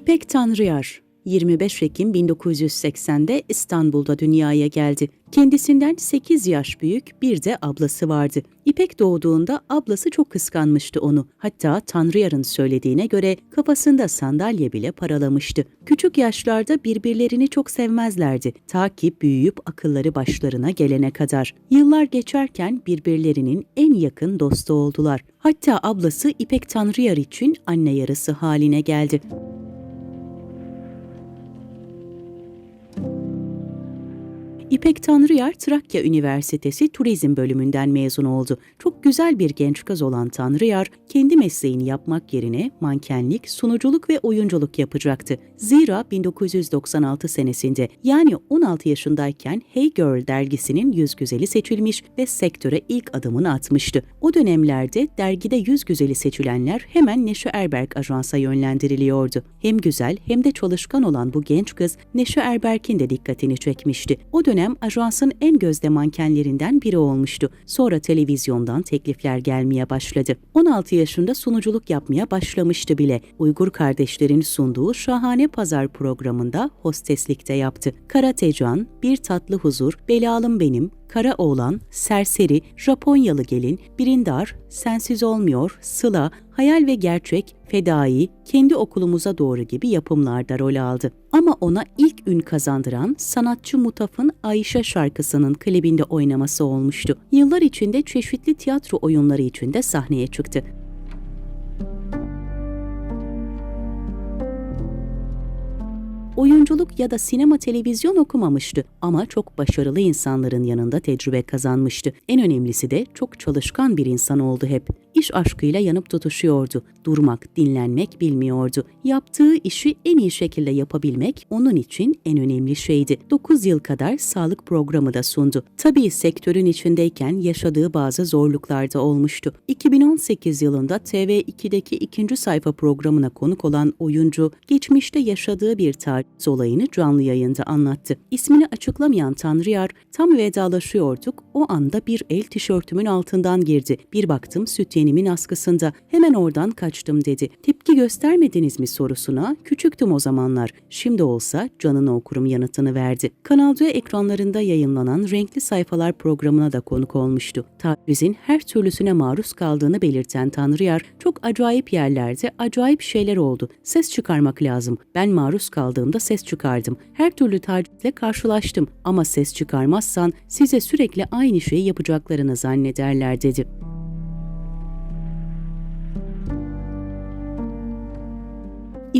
İpek Tanrıyar 25 Ekim 1980'de İstanbul'da dünyaya geldi. Kendisinden 8 yaş büyük bir de ablası vardı. İpek doğduğunda ablası çok kıskanmıştı onu. Hatta Tanrıyar'ın söylediğine göre kafasında sandalye bile paralamıştı. Küçük yaşlarda birbirlerini çok sevmezlerdi. Ta ki büyüyüp akılları başlarına gelene kadar. Yıllar geçerken birbirlerinin en yakın dostu oldular. Hatta ablası İpek Tanrıyar için anne yarısı haline geldi. İpek Tanrıyar Trakya Üniversitesi Turizm bölümünden mezun oldu. Çok güzel bir genç kız olan Tanrıyar, kendi mesleğini yapmak yerine mankenlik, sunuculuk ve oyunculuk yapacaktı. Zira 1996 senesinde yani 16 yaşındayken Hey Girl dergisinin yüz güzeli seçilmiş ve sektöre ilk adımını atmıştı. O dönemlerde dergide yüz güzeli seçilenler hemen Neşe Erberk ajansa yönlendiriliyordu. Hem güzel hem de çalışkan olan bu genç kız Neşe Erberk'in de dikkatini çekmişti. O dönem dönem ajansın en gözde mankenlerinden biri olmuştu. Sonra televizyondan teklifler gelmeye başladı. 16 yaşında sunuculuk yapmaya başlamıştı bile. Uygur kardeşlerin sunduğu Şahane Pazar programında hosteslikte yaptı. Kara Tecan, Bir Tatlı Huzur, Belalım Benim, Kara Oğlan, Serseri, Japonyalı Gelin, Birindar, Sensiz Olmuyor, Sıla, Hayal ve Gerçek, Fedai, Kendi Okulumuza Doğru gibi yapımlarda rol aldı. Ama ona ilk ün kazandıran sanatçı Mutaf'ın Ayşe şarkısının klibinde oynaması olmuştu. Yıllar içinde çeşitli tiyatro oyunları içinde sahneye çıktı. Oyunculuk ya da sinema televizyon okumamıştı ama çok başarılı insanların yanında tecrübe kazanmıştı. En önemlisi de çok çalışkan bir insan oldu hep. İş aşkıyla yanıp tutuşuyordu. Durmak, dinlenmek bilmiyordu. Yaptığı işi en iyi şekilde yapabilmek onun için en önemli şeydi. 9 yıl kadar sağlık programı da sundu. Tabii sektörün içindeyken yaşadığı bazı zorluklar da olmuştu. 2018 yılında TV2'deki ikinci sayfa programına konuk olan oyuncu, geçmişte yaşadığı bir tarih olayını canlı yayında anlattı. İsmini açıklamayan Tanrıyar, tam vedalaşıyorduk, o anda bir el tişörtümün altından girdi. Bir baktım süt yenimin askısında, hemen oradan kaçtım dedi. Tepki göstermediniz mi sorusuna, küçüktüm o zamanlar, şimdi olsa canını okurum yanıtını verdi. Kanal D ekranlarında yayınlanan Renkli Sayfalar programına da konuk olmuştu. Tacizin her türlüsüne maruz kaldığını belirten Tanrıyar, çok acayip yerlerde acayip şeyler oldu. Ses çıkarmak lazım. Ben maruz kaldığımda ses çıkardım. Her türlü tacizle karşılaştım ama ses çıkarmazsan size sürekli aynı şeyi yapacaklarını zannederler dedi.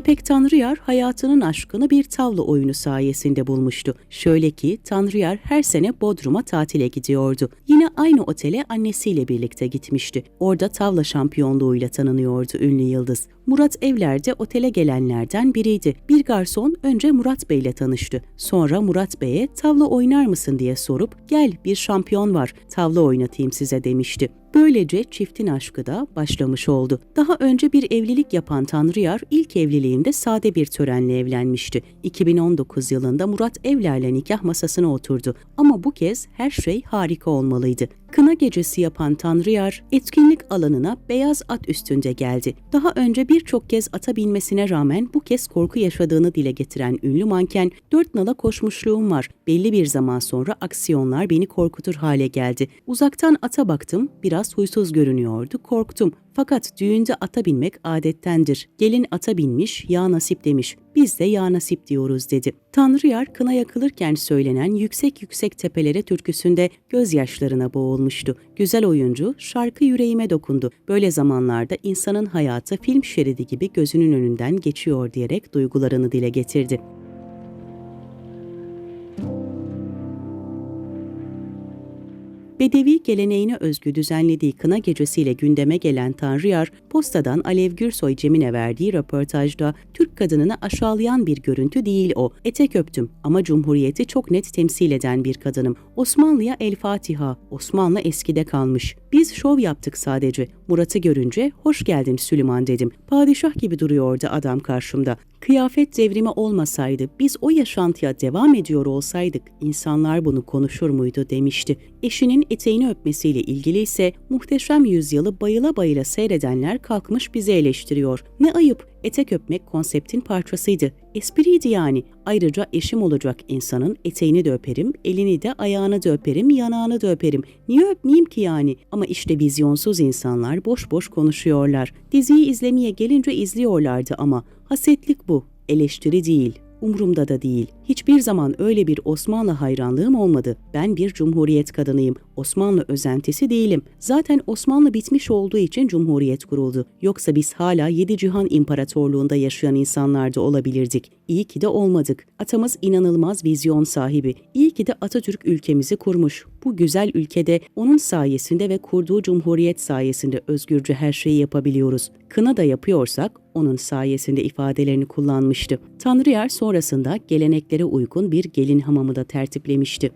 İpek Tanrıyar hayatının aşkını bir tavla oyunu sayesinde bulmuştu. Şöyle ki Tanrıyar her sene Bodrum'a tatile gidiyordu. Yine aynı otele annesiyle birlikte gitmişti. Orada tavla şampiyonluğuyla tanınıyordu ünlü yıldız. Murat Evler'de otele gelenlerden biriydi. Bir garson önce Murat Bey ile tanıştı. Sonra Murat Bey'e tavla oynar mısın diye sorup gel bir şampiyon var tavla oynatayım size demişti. Böylece çiftin aşkı da başlamış oldu. Daha önce bir evlilik yapan Tanrıyar ilk evliliğinde sade bir törenle evlenmişti. 2019 yılında Murat Evler'le nikah masasına oturdu. Ama bu kez her şey harika olmalıydı. Kına gecesi yapan Tanrıyar, etkinlik alanına beyaz at üstünde geldi. Daha önce birçok kez ata binmesine rağmen bu kez korku yaşadığını dile getiren ünlü manken, dört nala koşmuşluğum var. Belli bir zaman sonra aksiyonlar beni korkutur hale geldi. Uzaktan ata baktım, biraz huysuz görünüyordu, korktum. Fakat düğünde ata binmek adettendir. Gelin ata binmiş, ya nasip demiş. Biz de ya nasip diyoruz dedi. Tanrıyar kına yakılırken söylenen Yüksek Yüksek Tepelere türküsünde gözyaşlarına boğulmuştu. Güzel oyuncu şarkı yüreğime dokundu. Böyle zamanlarda insanın hayatı film şeridi gibi gözünün önünden geçiyor diyerek duygularını dile getirdi. Bedevi geleneğine özgü düzenlediği kına gecesiyle gündeme gelen Tanrıyar, postadan Alev Gürsoy Cem'ine verdiği röportajda Türk kadınını aşağılayan bir görüntü değil o. Etek öptüm ama Cumhuriyeti çok net temsil eden bir kadınım. Osmanlı'ya El Fatiha, Osmanlı eskide kalmış. Biz şov yaptık sadece. Murat'ı görünce hoş geldin Süleyman dedim. Padişah gibi duruyordu adam karşımda. Kıyafet devrimi olmasaydı, biz o yaşantıya devam ediyor olsaydık insanlar bunu konuşur muydu demişti. Eşinin eteğini öpmesiyle ilgili ise muhteşem yüzyılı bayıla bayıla seyredenler kalkmış bizi eleştiriyor. Ne ayıp, Etek öpmek konseptin parçasıydı. Espriydi yani. Ayrıca eşim olacak insanın eteğini de öperim, elini de ayağını da öperim, yanağını da öperim. Niye öpmeyeyim ki yani? Ama işte vizyonsuz insanlar boş boş konuşuyorlar. Diziyi izlemeye gelince izliyorlardı ama. Hasetlik bu, eleştiri değil. Umurumda da değil. Hiçbir zaman öyle bir Osmanlı hayranlığım olmadı. Ben bir cumhuriyet kadınıyım. Osmanlı özentisi değilim. Zaten Osmanlı bitmiş olduğu için cumhuriyet kuruldu. Yoksa biz hala yedi cihan imparatorluğunda yaşayan insanlarda olabilirdik. İyi ki de olmadık. Atamız inanılmaz vizyon sahibi. İyi ki de Atatürk ülkemizi kurmuş. Bu güzel ülkede onun sayesinde ve kurduğu cumhuriyet sayesinde özgürce her şeyi yapabiliyoruz. Kına da yapıyorsak onun sayesinde ifadelerini kullanmıştı. Tanrıyer sonrasında geleneklere uygun bir gelin hamamı da tertiplemişti.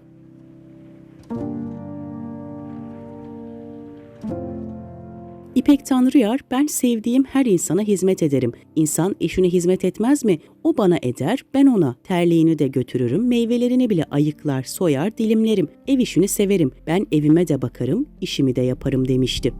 İpek Tanrıyar, ben sevdiğim her insana hizmet ederim. İnsan eşine hizmet etmez mi? O bana eder, ben ona. Terliğini de götürürüm, meyvelerini bile ayıklar, soyar, dilimlerim. Ev işini severim. Ben evime de bakarım, işimi de yaparım demişti.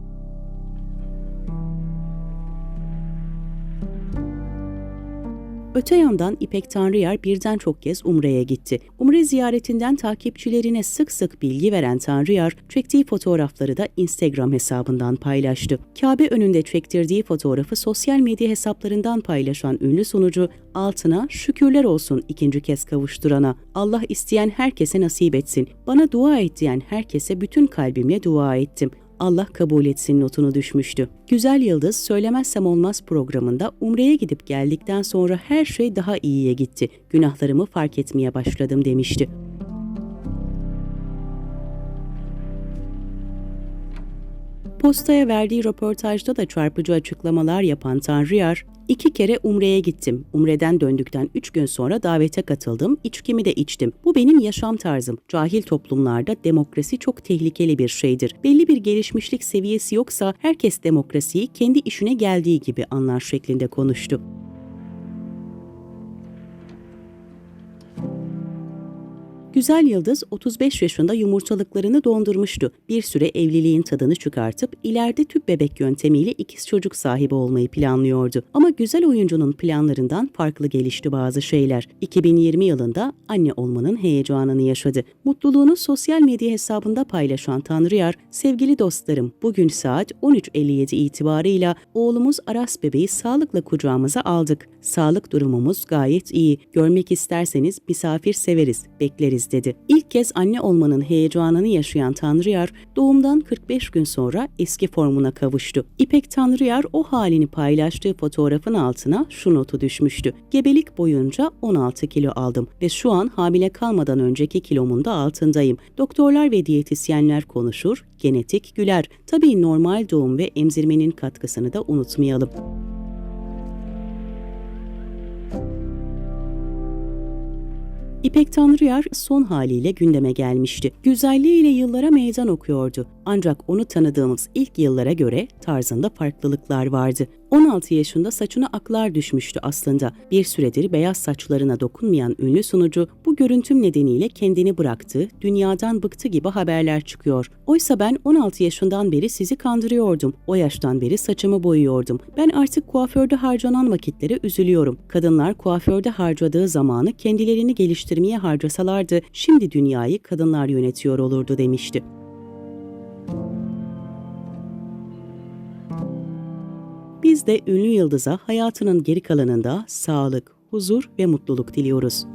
Öte yandan İpek Tanrıyar birden çok kez Umre'ye gitti. Umre ziyaretinden takipçilerine sık sık bilgi veren Tanrıyar, çektiği fotoğrafları da Instagram hesabından paylaştı. Kabe önünde çektirdiği fotoğrafı sosyal medya hesaplarından paylaşan ünlü sunucu, altına şükürler olsun ikinci kez kavuşturana, Allah isteyen herkese nasip etsin, bana dua et diyen herkese bütün kalbimle dua ettim. Allah kabul etsin notunu düşmüştü. Güzel Yıldız Söylemezsem Olmaz programında Umre'ye gidip geldikten sonra her şey daha iyiye gitti. Günahlarımı fark etmeye başladım demişti. Postaya verdiği röportajda da çarpıcı açıklamalar yapan Tanrıyar, İki kere Umre'ye gittim. Umre'den döndükten üç gün sonra davete katıldım, içkimi de içtim. Bu benim yaşam tarzım. Cahil toplumlarda demokrasi çok tehlikeli bir şeydir. Belli bir gelişmişlik seviyesi yoksa herkes demokrasiyi kendi işine geldiği gibi anlar şeklinde konuştu. Güzel Yıldız 35 yaşında yumurtalıklarını dondurmuştu. Bir süre evliliğin tadını çıkartıp ileride tüp bebek yöntemiyle ikiz çocuk sahibi olmayı planlıyordu. Ama güzel oyuncunun planlarından farklı gelişti bazı şeyler. 2020 yılında anne olmanın heyecanını yaşadı. Mutluluğunu sosyal medya hesabında paylaşan Tanrıyar, sevgili dostlarım bugün saat 13.57 itibarıyla oğlumuz Aras bebeği sağlıkla kucağımıza aldık. Sağlık durumumuz gayet iyi. Görmek isterseniz misafir severiz, bekleriz dedi. İlk kez anne olmanın heyecanını yaşayan Tanrıyar, doğumdan 45 gün sonra eski formuna kavuştu. İpek Tanrıyar o halini paylaştığı fotoğrafın altına şu notu düşmüştü. Gebelik boyunca 16 kilo aldım ve şu an hamile kalmadan önceki kilomun da altındayım. Doktorlar ve diyetisyenler konuşur, genetik güler. Tabii normal doğum ve emzirmenin katkısını da unutmayalım. İpek Tanrıyar son haliyle gündeme gelmişti. Güzelliğiyle yıllara meydan okuyordu. Ancak onu tanıdığımız ilk yıllara göre tarzında farklılıklar vardı. 16 yaşında saçına aklar düşmüştü aslında. Bir süredir beyaz saçlarına dokunmayan ünlü sunucu bu görüntüm nedeniyle kendini bıraktı, dünyadan bıktı gibi haberler çıkıyor. Oysa ben 16 yaşından beri sizi kandırıyordum. O yaştan beri saçımı boyuyordum. Ben artık kuaförde harcanan vakitlere üzülüyorum. Kadınlar kuaförde harcadığı zamanı kendilerini geliştirmeye harcasalardı şimdi dünyayı kadınlar yönetiyor olurdu demişti. Biz de ünlü yıldıza hayatının geri kalanında sağlık, huzur ve mutluluk diliyoruz.